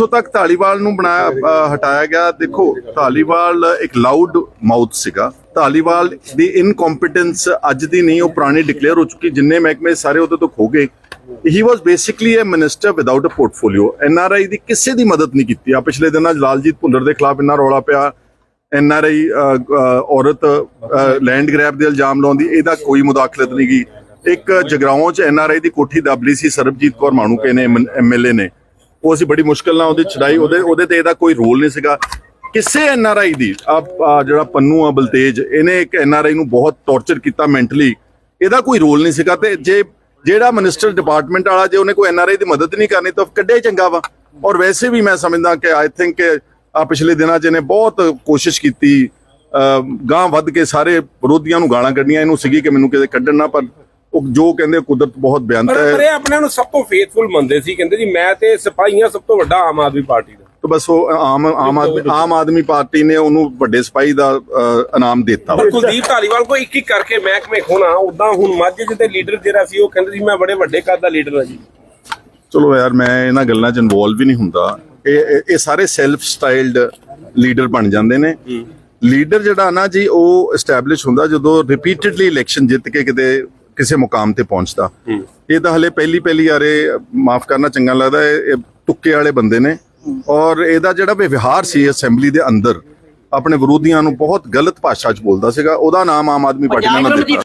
ਜਿੱਥੋਂ ਤੱਕ ਧਾਲੀਵਾਲ ਨੂੰ ਬਣਾਇਆ ਹਟਾਇਆ ਗਿਆ। ਦੇਖੋ, ਧਾਲੀਵਾਲ ਇੱਕ ਲਾਊਡ ਮਾਊਥ ਸੀਗਾ। ਧਾਲੀਵਾਲ ਦੀ ਇਨਕੰਪੀਟੈਂਸ ਅੱਜ ਦੀ ਨਹੀਂ, ਉਹ ਪੁਰਾਣੀ ਡਿਕਲੇਅਰ ਹੋ ਚੁੱਕੀ, ਜਿੰਨੇ ਮਹਿਕਮੇ ਸਾਰੇ ਉਹਦੇ ਤੋਂ ਖੋ ਗਏ। He was basically a minister without a portfolio NRI ਦੀ ਕਿਸੇ ਦੀ ਮਦਦ ਨਹੀਂ ਕੀਤੀ। ਆ ਪਿਛਲੇ ਦਿਨਾਂ ਲਾਲਜੀਤ ਭੁੱਲਰ ਦੇ ਖਿਲਾਫ ਇੰਨਾ ਰੌਲਾ ਪਿਆ। ਐਨ ਆਰ ਆਈ ਔਰਤ ਲੈਂਡ ਗ੍ਰੈਬ ਦੇ ਇਲਜ਼ਾਮ ਲਾਉਂਦੀ ਇਹਦਾ ਕੋਈ ਮੁਦਾਖਲਤ ਨਹੀਂ ਗਈ ਇੱਕ ਜਗਰਾਉਂ 'ਚ ਐਨ ਆਰ ਆਈ ਦੀ ਕੋਠੀ ਦੱਬ ਲਈ ਸੀ ਸਰਬਜੀਤ ਕੌਰ ਮਾਣੂਕੇ ਨੇ ਐਮਐਲਏ ਨੇ। ਉਹ ਅਸੀਂ ਬੜੀ ਮੁਸ਼ਕਲ ਨਾਲ ਉਹਦੀ ਛਡਾਈ, ਉਹਦੇ ਉਹਦੇ ਤੇ ਇਹਦਾ ਕੋਈ ਰੋਲ ਨਹੀਂ ਸੀਗਾ। ਕਿਸੇ ਐਨਆਰਆਈ ਦੀ, ਆ ਜਿਹੜਾ ਪੰਨੂ, ਆ, ਬਲਤੇਜ, ਇਹਨੇ ਇੱਕ ਐਨਆਰਆਈ ਨੂੰ ਬਹੁਤ ਟੌਰਚਰ ਕੀਤਾ ਮੈਂਟਲੀ ਇਹਦਾ ਕੋਈ ਰੋਲ ਨਹੀਂ ਸੀਗਾ ਤੇ ਜੇ, ਜਿਹੜਾ ਮਿਨਿਸਟਰ ਡਿਪਾਰਟਮੈਂਟ ਵਾਲਾ, ਜੇ ਉਹਨੇ ਕੋਈ ਐਨਆਰਆਈ ਦੀ ਮਦਦ ਨਹੀਂ ਕਰਨੀ, ਤਾਂ ਕੱਢੇ ਚੰਗਾ ਵਾ। ਔਰ ਵੈਸੇ ਵੀ ਮੈਂ ਸਮਝਦਾ ਕਿ ਆਈ ਥਿੰਕ ਆ, ਪਿਛਲੇ ਦਿਨਾਂ 'ਚ ਇਹਨੇ ਬਹੁਤ ਕੋਸ਼ਿਸ਼ ਕੀਤੀ ਗਾਂ ਵੱਧ ਕੇ ਸਾਰੇ ਵਿਰੋਧੀਆਂ ਨੂੰ ਗਾਲਾਂ ਕੱਢੀਆਂ ਇਹਨੂੰ ਸੀਗੀ ਕਿ ਮੈਨੂੰ ਕਿਤੇ ਕੱਢਣ ਨਾ ਪਰ ਉਹ ਜੋ ਕਹਿੰਦੇ ਕੁਦਰਤ ਬਹੁਤ ਬਿਆਨਤ ਹੈ ਪਰ ਇਹ ਆਪਣੇ ਨੂੰ ਸਭ ਤੋਂ ਫੇਥਫੁਲ ਮੰਨਦੇ ਸੀ ਕਹਿੰਦੇ ਜੀ ਮੈਂ ਤੇ ਸਿਪਾਹੀਆਂ ਸਭ ਤੋਂ ਵੱਡਾ ਆਮ ਆਦਮੀ ਪਾਰਟੀ ਦਾ। ਤਾਂ ਬਸ ਉਹ ਆਮ ਆਮ ਆਦਮੀ ਆਮ ਆਦਮੀ ਪਾਰਟੀ ਨੇ ਉਹਨੂੰ ਵੱਡੇ ਸਿਪਾਹੀ ਦਾ ਇਨਾਮ ਦਿੱਤਾ। ਕੁਲਦੀਪ ਧਾਲੀਵਾਲ ਕੋ ਇੱਕ ਇੱਕ ਕਰਕੇ ਮਹਿਕਮੇ ਖੋਣਾ ਉਦਾਂ ਹੁਣ ਮਾਝੇ ਜਿਹਦੇ ਲੀਡਰ ਜਿਹੜਾ ਸੀ ਉਹ ਕਹਿੰਦੇ ਸੀ ਮੈਂ ਬੜੇ ਵੱਡੇ ਕੱਦ ਦਾ ਲੀਡਰ ਹਾਂ ਜੀ। ਚਲੋ ਯਾਰ ਮੈਂ ਇਹਨਾਂ ਗੱਲਾਂ 'ਚ ਇਨਵੋਲਵ ਹੀ ਨਹੀਂ ਹੁੰਦਾ। ਇਹ ਇਹ- ਇਹ ਸਾਰੇ ਸੈਲਫ ਸਟਾਈਲਡ ਲੀਡਰ ਬਣ ਜਾਂਦੇ ਨੇ। ਲੀਡਰ ਜਿਹੜਾ ਨਾ ਜੀ ਉਹ ਐਸਟੈਬਲਿਸ਼ ਹੁੰਦਾ ਜਦੋਂ ਰਿਪੀਟਡਲੀ ਇਲੈਕਸ਼ਨ ਜਿੱਤ ਕੇ ਕਿਤੇ ਕਿਸੇ ਮੁਕਾਮ ਤੇ ਪਹੁੰਚਦਾ। ਇਹ ਤਾਂ ਹਲੇ ਪਹਿਲੀ ਪਹਿਲੀ ਯਾਰੇ ਮਾਫ ਕਰਨਾ ਚੰਗਾ ਲੱਗਦਾ ਇਹ ਇਹ ਤੁੱਕੇ ਵਾਲੇ ਬੰਦੇ ਨੇ। ਔਰ ਇਹਦਾ ਜਿਹੜਾ ਵਿਵਹਾਰ ਸੀ ਅਸੈਂਬਲੀ ਦੇ ਅੰਦਰ ਆਪਣੇ ਵਿਰੋਧੀਆਂ ਨੂੰ ਬਹੁਤ ਗਲਤ ਭਾਸ਼ਾ 'ਚ ਬੋਲਦਾ ਸੀਗਾ। ਉਹਦਾ ਨਾਮ ਆਮ ਆਦਮੀ ਪਾਰਟੀ ਨੇ ਨਾ ਦਿੱਤਾ